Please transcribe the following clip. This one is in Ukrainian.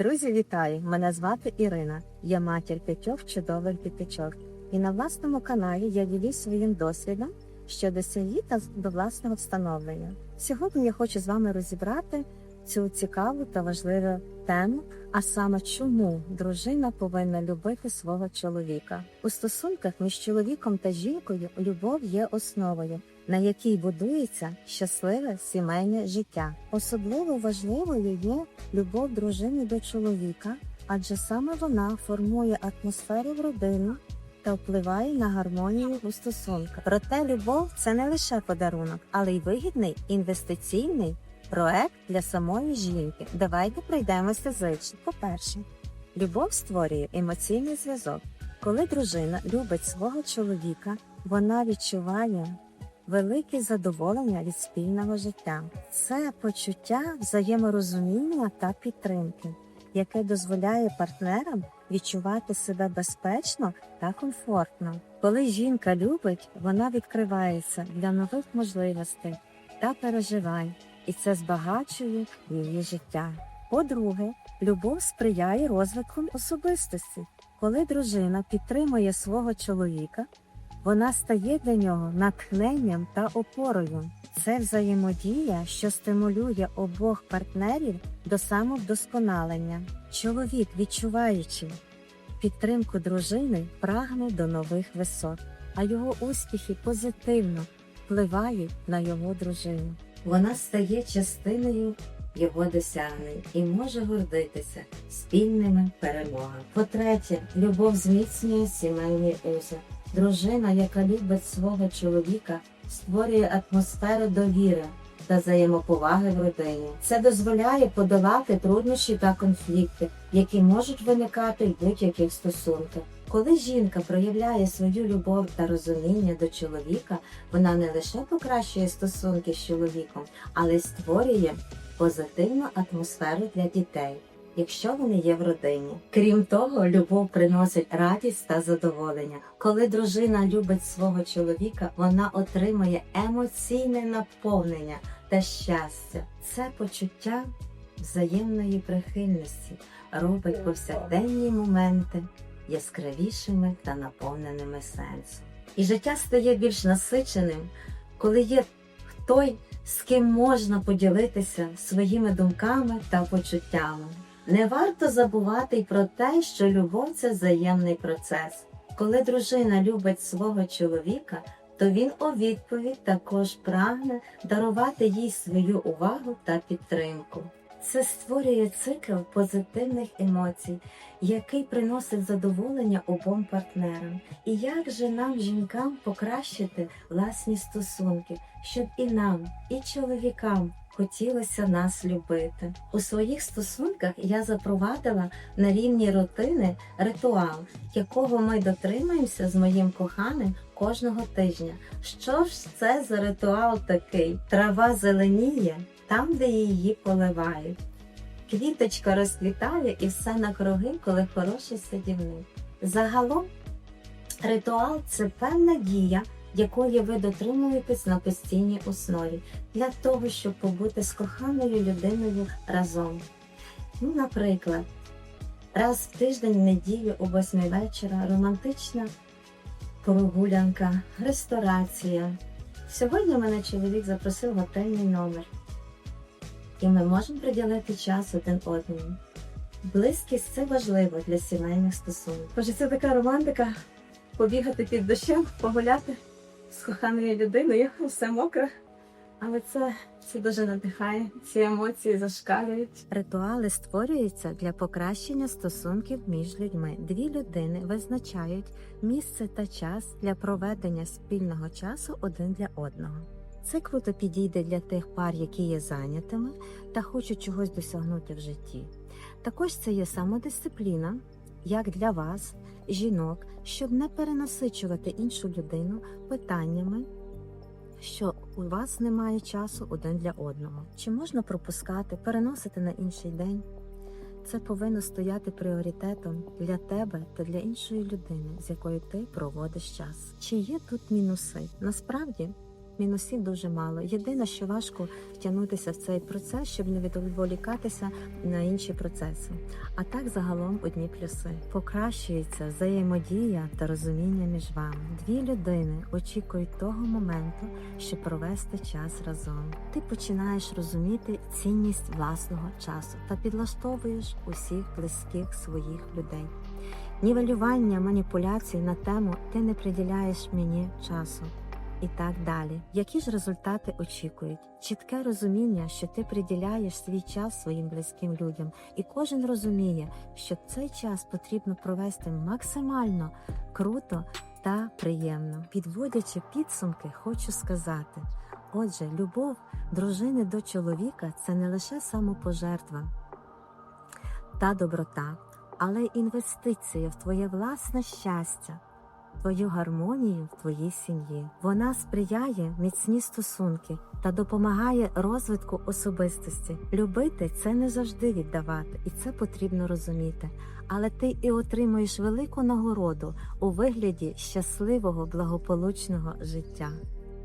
Друзі, вітаю! Мене звати Ірина. Я матір п'ятьох чудових діточок. І на власному каналі я ділюсь своїм досвідом щодо сім'ї та до власного встановлення. Сьогодні я хочу з вами розібрати цю цікаву та важливу тему, а саме чому дружина повинна любити свого чоловіка. У стосунках між чоловіком та жінкою любов є основою, на якій будується щасливе сімейне життя. Особливо важливою є любов дружини до чоловіка, адже саме вона формує атмосферу в родині та впливає на гармонію у стосунках. Проте любов це не лише подарунок, але й вигідний інвестиційний проект для самої жінки. Давайте пройдемося зичі. По-перше, любов створює емоційний зв'язок. Коли дружина любить свого чоловіка, вона відчуває велике задоволення від спільного життя. Це почуття взаєморозуміння та підтримки, яке дозволяє партнерам відчувати себе безпечно та комфортно. Коли жінка любить, вона відкривається для нових можливостей та переживань, і це збагачує її життя. По-друге, любов сприяє розвитку особистості. Коли дружина підтримує свого чоловіка, вона стає для нього натхненням та опорою. Це взаємодія, що стимулює обох партнерів до самовдосконалення. Чоловік, відчуваючи підтримку дружини, прагне до нових висот, а його успіхи позитивно впливають на його дружину. Вона стає частиною його досягнень і може гордитися спільними перемогами. По-третє, любов зміцнює сімейні узи. Дружина, яка любить свого чоловіка, створює атмосферу довіри та взаємоповаги в родині. Це дозволяє подолати труднощі та конфлікти, які можуть виникати в будь-яких стосунках. Коли жінка проявляє свою любов та розуміння до чоловіка, вона не лише покращує стосунки з чоловіком, але й створює позитивну атмосферу для дітей. Якщо вони є в родині, крім того, любов приносить радість та задоволення. Коли дружина любить свого чоловіка, вона отримує емоційне наповнення та щастя. Це почуття взаємної прихильності робить повсякденні моменти яскравішими та наповненими сенсом. І життя стає більш насиченим, коли є той, з ким можна поділитися своїми думками та почуттями. Не варто забувати й про те, що любов це взаємний процес. Коли дружина любить свого чоловіка, то він у відповідь також прагне дарувати їй свою увагу та підтримку. Це створює цикл позитивних емоцій, який приносить задоволення обом партнерам. І як же нам, жінкам, покращити власні стосунки, щоб і нам, і чоловікам хотілося нас любити. У своїх стосунках я запровадила на рівні рутини ритуал, якого ми дотримуємося з моїм коханим кожного тижня. Що ж це за ритуал такий? Трава зеленіє там, де її поливають. Квіточка розквітає і все накруги, коли хороший садівник. Загалом ритуал це певна дія, якої ви дотримуєтесь на постійній основі для того, щоб побути з коханою людиною разом. Ну, наприклад, раз в тиждень неділю о 8 вечора романтична прогулянка, ресторація. Сьогодні мене чоловік запросив готельний номер, і ми можемо приділити час один одному. Близькість це важливо для сімейних стосунків. Боже, це така романтика побігати під дощем, погуляти з коханою людиною, все мокре. Але це, це дуже надихає, ці емоції зашкалюють. Ритуали створюються для покращення стосунків між людьми. Дві людини визначають місце та час для проведення спільного часу один для одного. Це круто підійде для тих пар, які є зайнятими та хочуть чогось досягнути в житті. Також це є самодисципліна, як для вас, жінок, щоб не перенасичувати іншу людину питаннями, що у вас немає часу один для одного. Чи можна пропускати, переносити на інший день? Це повинно стояти пріоритетом для тебе та для іншої людини, з якою ти проводиш час. Чи є тут мінуси? Насправді Мінусів дуже мало. Єдине, що важко втягнутися в цей процес, щоб не відволікатися на інші процеси. А так загалом одні плюси. Покращується взаємодія та розуміння між вами. Дві людини очікують того моменту, щоб провести час разом. Ти починаєш розуміти цінність власного часу та підлаштовуєш усіх близьких своїх людей. Нівелювання маніпуляцій на тему ти не приділяєш мені часу. І так далі. Які ж результати очікують? Чітке розуміння, що ти приділяєш свій час своїм близьким людям, і кожен розуміє, що цей час потрібно провести максимально круто та приємно. Підводячи підсумки, хочу сказати: отже, любов дружини до чоловіка це не лише самопожертва та доброта, але й інвестиція в твоє власне щастя твою гармонію в твоїй сім'ї. Вона сприяє міцні стосунки та допомагає розвитку особистості. Любити це не завжди віддавати, і це потрібно розуміти. Але ти і отримуєш велику нагороду у вигляді щасливого благополучного життя.